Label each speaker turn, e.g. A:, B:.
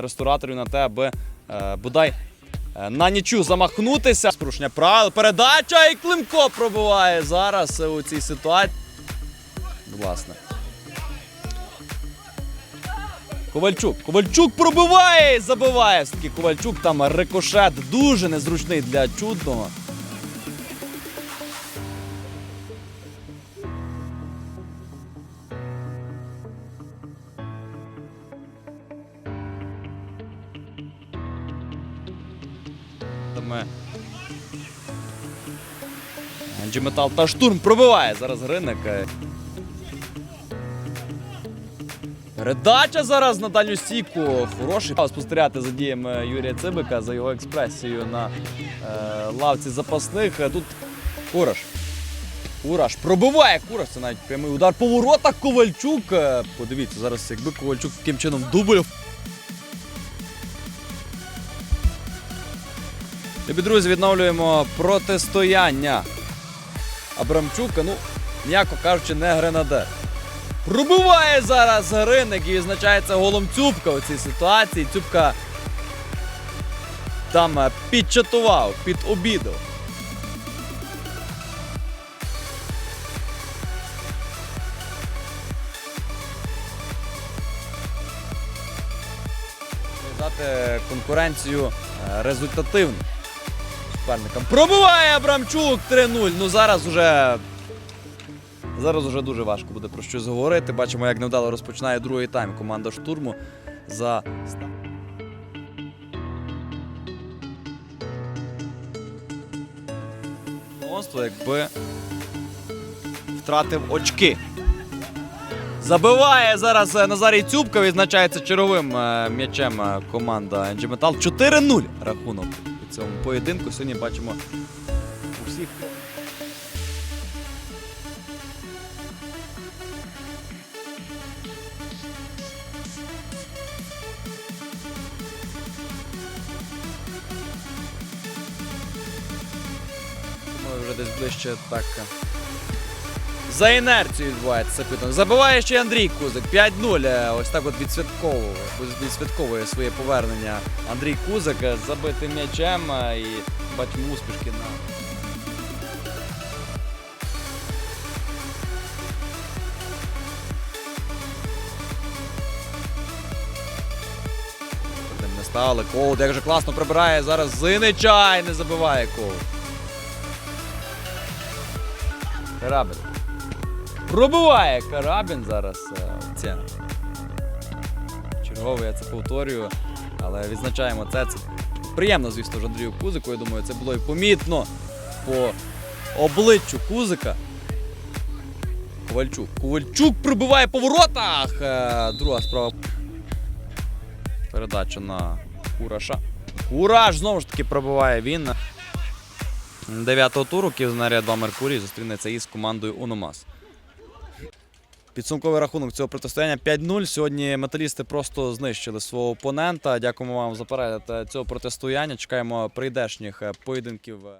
A: рестораторів на те, аби е, бодай е, на нічу замахнутися. З правил. Передача і Климко пробиває зараз у цій ситуації. Власне. Ковальчук. Ковальчук пробиває і забиває. Все-таки Ковальчук там рикошет дуже незручний для чудного. Ми... Метал та штурм пробиває зараз Гриник. Передача зараз на дальню стійку. Хороший. Спостерігати за діями Юрія Цибика, за його експресією на е, лавці запасних. Тут Кураш. Кураш пробиває Кураш. Це навіть прямий удар по воротах Ковальчук. Е, Подивіться, зараз якби Ковальчук таким чином дубль. Любі друзі, відновлюємо протистояння Абрамчука. Ну, м'яко кажучи, не гренадер. Пробиває зараз Гриник і відзначається голом Цюбка у цій ситуації. Цюбка там е, підчатував, підобідав. Дати конкуренцію е, результативну суперникам. Пробиває Абрамчук 3-0. Ну зараз уже Зараз уже дуже важко буде про щось говорити. Бачимо, як невдало розпочинає другий тайм команда штурму за якби втратив очки. Забиває зараз е, Назарій Цюбка, відзначається черговим е, м'ячем е, команда NG Metal. 4-0 рахунок цьому поєдинку. Сьогодні бачимо у всіх. Вже десь ближче так. За інерцією відбувається це питання. Забиває ще й Андрій Кузик. 5-0. Е, Ось так от відсвятковує, відсвятковує своє повернення Андрій Кузик е, забитим м'ячем е, і бачимо успішки на. Стали. Коуд, як же класно прибирає зараз Зинича і не забиває Коуд. Карабін. Пробиває Карабін зараз. е, Це. Черговий, я це повторюю. Але відзначаємо це. Це приємно, звісно ж, Андрію Кузику. Я думаю, це було і помітно по обличчю Кузика. Ковальчук. Ковальчук прибиває по воротах. Е, Друга справа. Передача на Кураша. Кураж знову ж таки пробиває він. Дев'ятого туру Київзнаря 2 Меркурій зустрінеться із командою Ономас. Підсумковий рахунок цього протистояння 5-0. Сьогодні металісти просто знищили свого опонента. Дякуємо вам за перегляд е, цього протистояння. Чекаємо прийдешніх е, поєдинків.